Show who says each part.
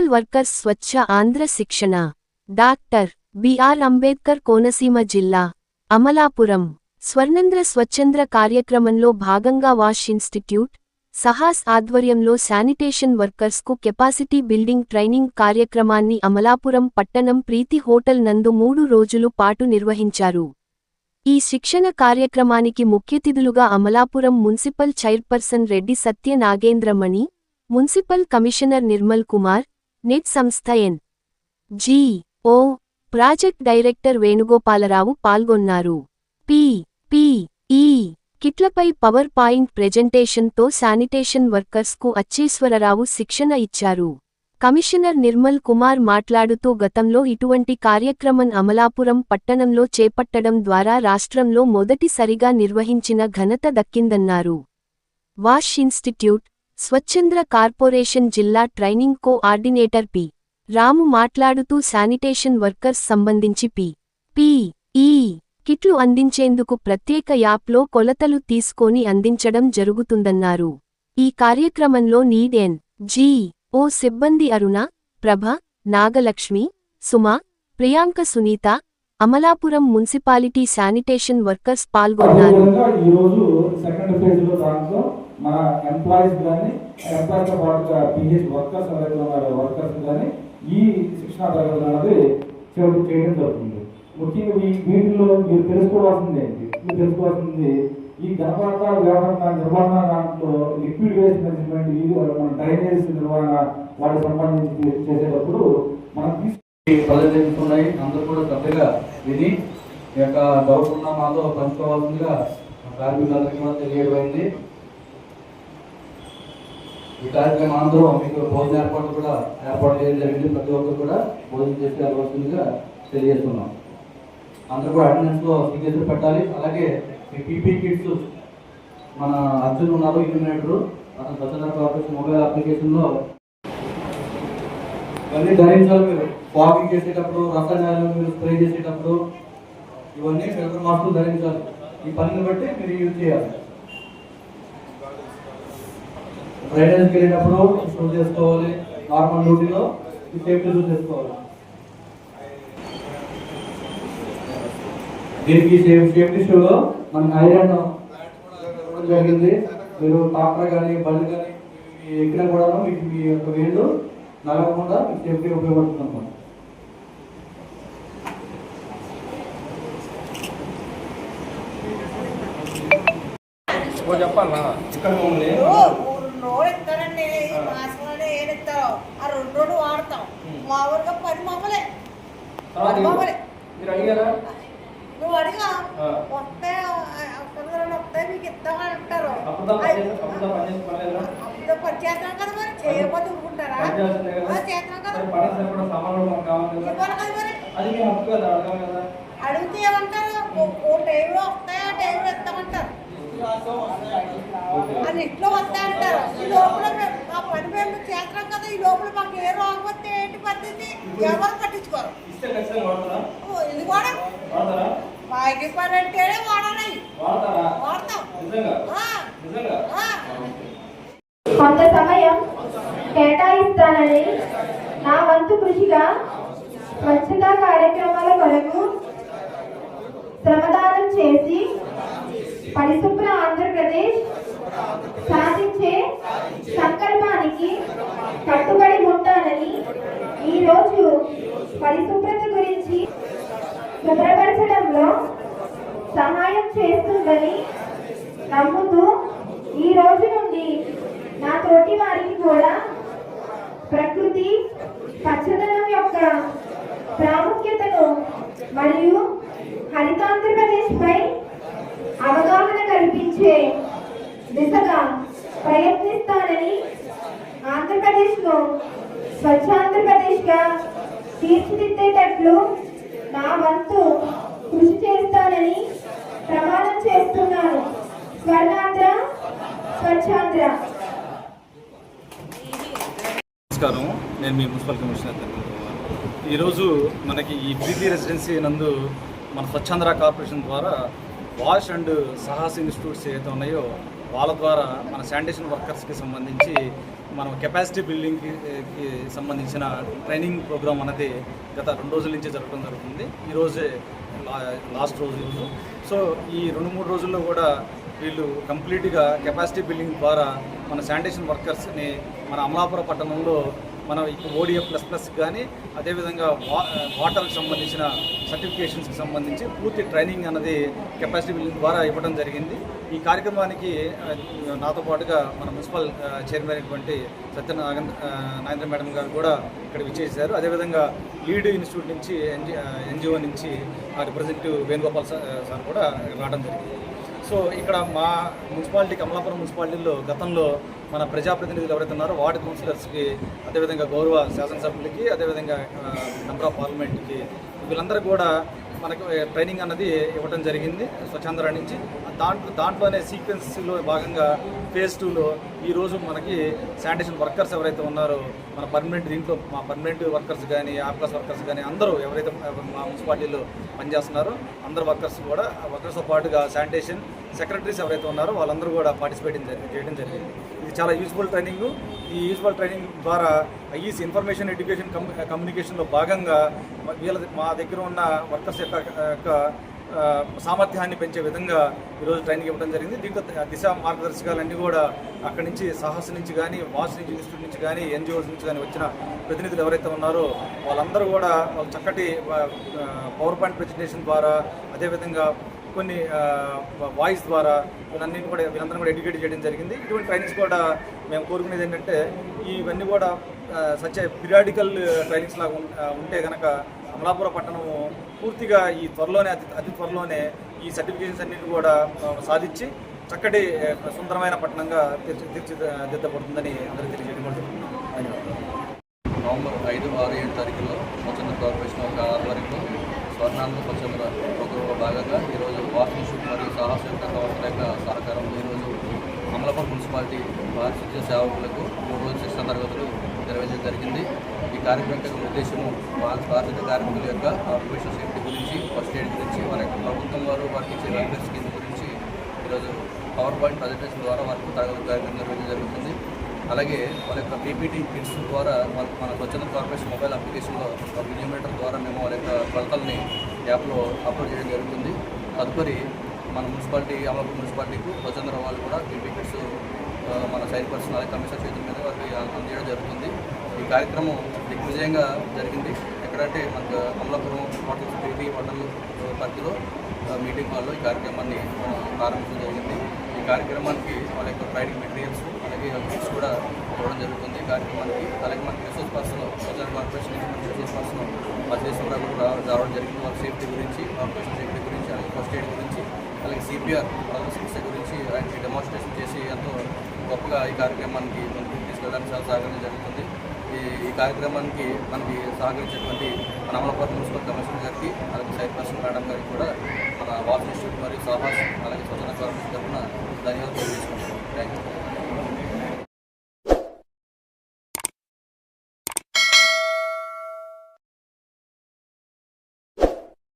Speaker 1: Municipal workers స్వచ్ఛ ఆంధ్ర శిక్షణ. Doctor BR Ambedkar Konaseema జిల్లా అమలాపురం. స్వర్ణంద్ర స్వచ్ఛంద్ర కార్యక్రమంలో భాగంగా వాష్ ఇన్స్టిట్యూట్ సహాస్ ఆధ్వర్యంలో శానిటేషన్ వర్కర్స్కు కెపాసిటీ బిల్డింగ్ ట్రైనింగ్ కార్యక్రమాన్ని అమలాపురం పట్టణం ప్రీతి హోటల్ నందు మూడు రోజులు పాటు నిర్వహించారు. ఈ శిక్షణ కార్యక్రమానికి ముఖ్యతిథులుగా Amalapuram municipal chairperson Reddy Satya Nagendramani municipal commissioner Nirmal Kumar neat సంస్థ N G. O. Project director Venugopalarao పాల్గొన్నారు. పి. పి. ఈ. కిట్లపై పవర్ పాయింట్ ప్రెజెంటేషన్తో శానిటేషన్ వర్కర్స్కు అచ్చేశ్వరరావు శిక్షణ ఇచ్చారు. కమిషనర్ నిర్మల్ కుమార్ మాట్లాడుతూ గతంలో ఇటువంటి కార్యక్రమం అమలాపురం పట్టణంలో చేపట్టడం ద్వారా రాష్ట్రంలో మొదటిసరిగా నిర్వహించిన ఘనత దక్కిందన్నారు. వాష్ ఇన్స్టిట్యూట్ స్వచ్ఛంద్ర కార్పొరేషన్ జిల్లా ట్రైనింగ్ కోఆర్డినేటర్ పి. రాము మాట్లాడుతూ శానిటేషన్ వర్కర్స్ సంబంధించి పి. పి. ఈ. కిట్లు అందించేందుకు ప్రత్యేక యాప్లో కొలతలు తీసుకొని అందించడం జరుగుతుందన్నారు. ఈ కార్యక్రమంలో నీడెన్ జీ జి. ఓ సిబ్బంది Aruna Prabha Nagalakshmi Suma Priyanka Sunitha Amalapuram municipality sanitation workers పాల్గొన్నారు
Speaker 2: అదేవిధంగా ఈ రోజు సెకండ్ ఫేజ్లో దాంట్లో మన ఎంప్లాయీస్ కానీ ఎంప్లాయీతో పాటుగా పిహెచ్ వర్కర్స్ ఎవరైతే ఉన్నారో వర్కర్స్ కానీ ఈ శిక్షణ తరగతులు అనేది చేయడం చేయడం జరుగుతుంది. ముఖ్యంగా ఈ వీటిలో మీరు తెలుసుకోవాల్సింది ఏంటి? మీరు తెలుసుకోవాల్సింది ఈ గణపాత వ్యవహార నిర్వహణ దాంట్లో లిక్విడ్ వేస్ట్ మేనేజ్మెంట్ ఇది మన డ్రైనేజ్ నిర్వహణ వాటికి సంబంధించి చేసేటప్పుడు మనం తీసుకు
Speaker 3: ప్రదర్శిస్తున్నాయి అందరూ కూడా శ్రద్ధగా విని ఈ యొక్క డౌట్ ఉన్న మాతో పంచుకోవాల్సిందిగా కార్మికులందరికీ కూడా తెలియడమైంది ఈ కార్యక్రమం అందరూ మీకు భోజన ఏర్పాట్లు కూడా ఏర్పాటు చేయడం జరిగింది. ప్రతి ఒక్కరు కూడా భోజనం చేసే వస్తుందిగా తెలియజేస్తున్నాం. అందరూ కూడా అటెండెన్స్లో సిగ్నేచర్ పెట్టాలి. అలాగే మీ పీపీ కిట్స్ మన అర్జున్ ఉన్నారు ఇల్యూమినేటర్ అతను స్వచ్ఛంద కార్పొరేషన్ మొబైల్ అప్లికేషన్లో ఇవన్నీ ధరించాలి మీరు. ఫాగింగ్ చేసేటప్పుడు రసాయనాలు మీరు స్ప్రే చేసేటప్పుడు ఇవన్నీ ఫిల్టర్ మాస్కులు ధరించాలి. ఈ పనిని బట్టి మీరు యూజ్ చేయాలి. డ్రైనేజ్కి వెళ్ళేటప్పుడు షూస్ చేసుకోవాలి. నార్మల్ డ్యూటీలో ఈ సేఫ్టీ షూస్ చేసుకోవాలి దీనికి సేఫ్ సేఫ్టీ షూలో మనకి ఐరన్ జరిగింది. మీరు టాక్టర్ కానీ బండి కానీ ఎక్కినా కూడా మీకు మీ యొక్క వేళ్ళు నలగకుండా మీకు సేఫ్టీ ఉపయోగపడుతుంది
Speaker 2: చెప్పాలా ఇక్కడ మమ్మల్ని
Speaker 4: నోరు ఇస్తారండి మాసంలోనే ఏది ఇస్తారో ఆ రెండు రెండు వాడతాం. మామూలుగా పది మామూలే. పది మామూలే. నువ్వు అడిగా. వస్తే కొందరు వస్తే మీకు ఇస్తామని అంటారు.
Speaker 2: అప్పుడు
Speaker 4: పని చేస్తాం కదా మరి. చేయకపోతే ఊరుకుంటారా? చేస్తాం కదా.
Speaker 2: పని
Speaker 4: ఇవ్వాలి మరి. అడిగితే ఏమంటారు? ఓ టైంలో వస్తాయి ఆ టైంలో ఇస్తామంటారు అది ఇంట్లో వస్తాయంటారు ఈ లోపల మేము మా పని మేము చేస్తాం కదా ఈ లోపల మాకు ఏ రోగం వస్తే ఏంటి పరిస్థితి? ఎవరు పట్టించుకోరు. ఇది కూడా మాకి పని అంటేనే వాడాలి. వాడతాం.
Speaker 5: కొంత సమయం కేటాయిస్తానని నా వంతు కృషిగా స్వచ్ఛతా కార్యక్రమాల కొరకు శ్రమదానం చేసి పరిశుభ్ర ఆంధ్రప్రదేశ్ సాధించే సంకల్పానికి కట్టుబడి ఉంటానని ఈరోజు పరిశుభ్రత గురించి శుభ్రపరచడంలో సహాయం చేస్తుందని నమ్ముతూ ఈ రోజు నుండి నా తోటి వారికి కూడా ప్రకృతి పచ్చదనం యొక్క ప్రాముఖ్యతను మరియు హరితాంధ్రప్రదేశ్పై అవగాహన కల్పించే దిశగా ప్రయత్నిస్తానని ఆంధ్రప్రదేశ్ను స్వచ్ఛాంధ్రప్రదేశ్గా తీర్చిదిద్దేటట్లు నా వంతు కృషి చేస్తానని ప్రమాణం చేస్తున్నాను. స్వర్ణాంధ్ర స్వచ్ఛాంధ్ర
Speaker 6: నమస్కారం. నేను మీ మున్సిపల్ కమిషనర్ ఈరోజు మనకి ఈ ప్రీతి రెసిడెన్సీ నందు మన స్వచ్ఛాంధ్ర కార్పొరేషన్ ద్వారా వాష్ అండ్ సాహస్ ఇన్స్టిట్యూట్స్ ఏవైతే ఉన్నాయో వాళ్ళ ద్వారా మన శానిటేషన్ వర్కర్స్కి సంబంధించి మనం కెపాసిటీ బిల్డింగ్కి సంబంధించిన ట్రైనింగ్ ప్రోగ్రామ్ అనేది గత రెండు రోజుల నుంచి జరగడం జరుగుతుంది. ఈరోజే లా లాస్ట్ రోజు సో ఈ రెండు మూడు రోజుల్లో కూడా వీళ్ళు కంప్లీట్గా కెపాసిటీ బిల్డింగ్ ద్వారా మన శానిటేషన్ వర్కర్స్ని మన అమలాపురం పట్టణంలో మనం ఇప్పుడు ఓడిఎఫ్ ప్లస్ ప్లస్ కానీ అదేవిధంగా వా వాటర్కి సంబంధించిన సర్టిఫికేషన్స్కి సంబంధించి పూర్తి ట్రైనింగ్ అన్నది కెపాసిటీ బిల్డింగ్ ద్వారా ఇవ్వడం జరిగింది. ఈ కార్యక్రమానికి నాతో పాటుగా మన మున్సిపల్ చైర్మన్ అయినటువంటి సత్యనారాయణ నాగేంద్ర మేడం గారు కూడా ఇక్కడ విచ్చేశారు. అదేవిధంగా లీడ్ ఇన్స్టిట్యూట్ నుంచి ఎన్జి ఎన్జిఓ నుంచి ఆ రిప్రజెంటేటివ్ వేణుగోపాల్ సార్ కూడా రావడం జరిగింది. సో ఇక్కడ మా మున్సిపాలిటీ కమలాపురం మున్సిపాలిటీలో గతంలో మన ప్రజాప్రతినిధులు ఎవరైతే ఉన్నారో వార్డు కౌన్సిలర్స్కి అదేవిధంగా గౌరవ శాసనసభ్యులకి అదేవిధంగా మెంబర్ ఆఫ్ పార్లమెంట్కి వీళ్ళందరూ కూడా మనకు ట్రైనింగ్ అన్నది ఇవ్వడం జరిగింది స్వచ్ఛంద్ర నుంచి. దాంట్లో దాంట్లోనే సీక్వెన్స్లో భాగంగా ఫేజ్ టూలో ఈరోజు మనకి శానిటేషన్ వర్కర్స్ ఎవరైతే ఉన్నారో మన పర్మనెంట్ దీంట్లో మా పర్మనెంట్ వర్కర్స్ కానీ ఆప్లస్ వర్కర్స్ కానీ అందరూ ఎవరైతే మా మున్సిపాలిటీలో పనిచేస్తున్నారో అందరు వర్కర్స్ కూడా వర్కర్స్తో పాటుగా శానిటేషన్ సెక్రటరీస్ ఎవరైతే ఉన్నారో వాళ్ళందరూ కూడా పార్టిసిపేట్ చేయడం జరిగింది. ఇది చాలా యూస్ఫుల్ ట్రైనింగ్ ఈ యూస్ఫుల్ ట్రైనింగ్ ద్వారా ఐఈస్ ఇన్ఫర్మేషన్ ఎడ్యుకేషన్ కమ్యూనికేషన్లో భాగంగా వీళ్ళ మా దగ్గర ఉన్న వర్కర్స్ యొక్క యొక్క సామర్థ్యాన్ని పెంచే విధంగా ఈరోజు ట్రైనింగ్ ఇవ్వడం జరిగింది. దీంతో దిశ మార్గదర్శకాలన్నీ కూడా అక్కడి నుంచి సాహస్ నుంచి కానీ వాస్ నుంచి ఇన్స్టిట్యూట్ నుంచి కానీ ఎన్జిఓస్ నుంచి కానీ వచ్చిన ప్రతినిధులు ఎవరైతే ఉన్నారో వాళ్ళందరూ కూడా వాళ్ళు చక్కటి పవర్ పాయింట్ ప్రజెంటేషన్ ద్వారా అదేవిధంగా కొన్ని వాయిస్ ద్వారా వీళ్ళన్నింటి కూడా వీళ్ళందరూ కూడా ఎడ్యుకేట్ చేయడం జరిగింది. ఇటువంటి ట్రైనింగ్స్ కూడా మేము కోరుకునేది ఏంటంటే ఇవన్నీ కూడా సచ్ పిరియాడికల్ ట్రైనింగ్స్ లాగా ఉం- ఉంటే కనుక అమలాపుర పట్టణము పూర్తిగా ఈ త్వరలోనే అతి అతి త్వరలోనే ఈ సర్టిఫికేషన్స్ అన్నింటి కూడా సాధించి చక్కటి సుందరమైన పట్టణంగా తీర్చి తీర్చిదిద్దబడుతుందని అందరికీ తెలియజేయడం ధన్యవాదాలు.
Speaker 3: నవంబర్ ఐదు ఆరు ఏడు తారీఖులో స్వచ్ఛంద కార్పొరేషన్ యొక్క ఆధ్వర్యంలో స్వర్ణాంధ్ర స్వచ్ఛంద ప్రోగ్రాంలో భాగంగా ఈరోజు వాకింగ్ షూట్ మరియు సాహసయుక్త సంస్థల యొక్క సహకారంలో ఈరోజు అమలాపూర్ మున్సిపాలిటీ పారిశుద్ధ్య సేవకులకు మూడు రోజుల శిక్షణ తరగతులు నిర్వహించడం జరిగింది. ఈ కార్యక్రమం యొక్క ఉద్దేశము వాళ్ళ పారిశుద్ధ్య కార్మికుల యొక్క ఆక్యుపేషన్ సేఫ్టీ గురించి ఫస్ట్ ఎయిడ్ గురించి వారి యొక్క ప్రభుత్వం వారు వారికి ఇచ్చే వెల్ఫేర్ స్కీమ్ గురించి ఈరోజు పవర్ పాయింట్ ప్రజెంటేషన్ ద్వారా వారికి తరగతి కార్యక్రమం నిర్వహించడం జరుగుతుంది. అలాగే వాళ్ళ యొక్క పీపీటీ కిట్స్ ద్వారా మన మన స్వచ్ఛంద కార్పొరేషన్ మొబైల్ అప్లికేషన్లో ఒక మిలిమీటర్ ద్వారా మేము వాళ్ళ యొక్క కొలతల్ని యాప్లో అప్లోడ్ చేయడం జరుగుతుంది. తదుపరి మన మున్సిపాలిటీ అమలాపూర్ మున్సిపాలిటీకు స్వచ్ఛంద వాళ్ళు కూడా పీపీ కిట్స్ మన సైడ్ పర్సన్ అలాగే కమిషనర్ చేతుల మీద వారికి అందజేయడం జరుగుతుంది. ఈ కార్యక్రమం దిగ్విజయంగా జరిగింది. ఎక్కడంటే మనకు అమలాపురం హోటల్ సిటీ హోటల్ పరిధిలో మీటింగ్ హాల్లో ఈ కార్యక్రమాన్ని ప్రారంభించడం జరిగింది. ఈ కార్యక్రమానికి వాళ్ళ యొక్క ట్రైనింగ్ మెటీరియల్స్ అలాగే కిట్స్ కూడా ఇవ్వడం జరుగుతుంది. కార్యక్రమానికి అలాగే మనకి రిసోర్స్ పర్సన్ సోషల్ కార్పొరేషన్ నుంచి రిసోర్స్ పర్సన్ మధ్యదేశంలో కూడా రావడం జరిగింది. వాళ్ళ సేఫ్టీ గురించి కార్పొరేషన్ సేఫ్టీ గురించి అలాగే ఫస్ట్ ఎయిడ్ గురించి అలాగే సిపిఆర్ వాళ్ళ చికిత్స గురించి ఆయనకి డెమాన్స్ట్రేషన్ చేసి ఎంతో గొప్పగా ఈ కార్యక్రమానికి మనకి తీసుకెళ్ళడానికి చాలా సహకరించడం జరుగుతుంది. ఈ ఈ కార్యక్రమానికి మనకి సహకరించినటువంటి మన అమలాపురం మున్సిపల్ కమిషనర్ గారికి అలాగే సైడ్ పర్సన్ మేడం గారికి కూడా మన వాచ్ ఇన్స్టిట్యూట్ మరియు సాహాస్ అలాగే స్వచ్ఛంద